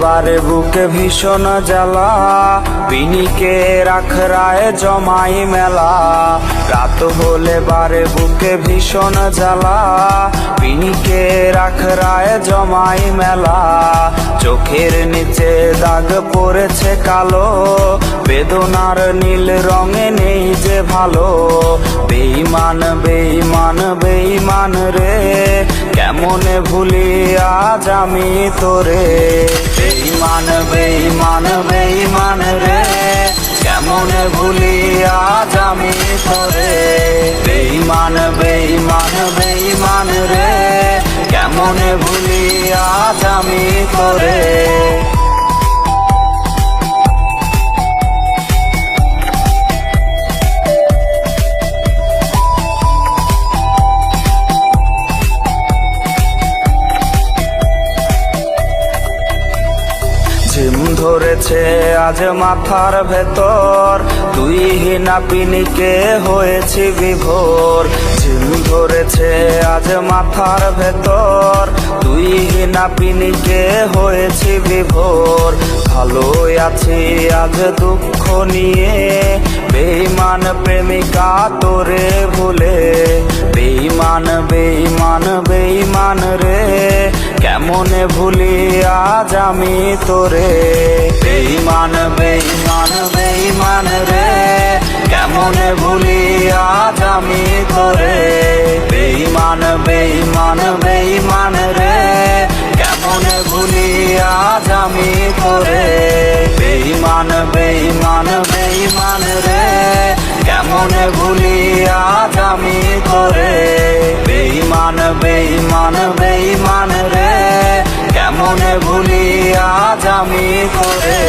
বারে বুকে ভীষণ জ্বালা। বিনিকে রাখরায় জমাই মেলা। রাত হলে বারে বুকে ভীষণ জ্বালা। বিনিকে রাখরায় জমাই মেলা। চোখের নিচে দাগ পড়েছে কালো। বেদনার নীল রঙে নেই যে ভালো। বেইমান বেইমান বেইমান রে। কেমনে ভুলি আজ আমি তোরে। বেইমান বেইমান বেইমান রে। কেমন ভুলি আজ আমি তোরে। বেইমান বেইমান বেইমান রে। কেমন ভুলি আজ আমি তোরে। ধরেছে আজ মাথার ভেতর। তুই হিনা পিনিকে হয়েছি বিভোর। ঝিম ধরেছে আজ মাথার ভেতর। তুই হিনা পিনিকে হয়েছি বিভোর। ভালোই আছি আজ দুঃখ নিয়ে। বেইমান প্রেমিকা তোরে ভুলে। বেইমান বেইমান কেমনে ভুলি আজ আমি তোরে। বেইমান বেইমান বেইমান রে। কেমনে ভুলি আজ আমি তোরে। বেইমান বেইমান বেইমান রে। কেমনে ভুলি আজ আমি তোরে। বেইমান বেইমান বেইমান রে। কেমনে ভুলি আজ কেমনে ভুলি আজ আমি তোরে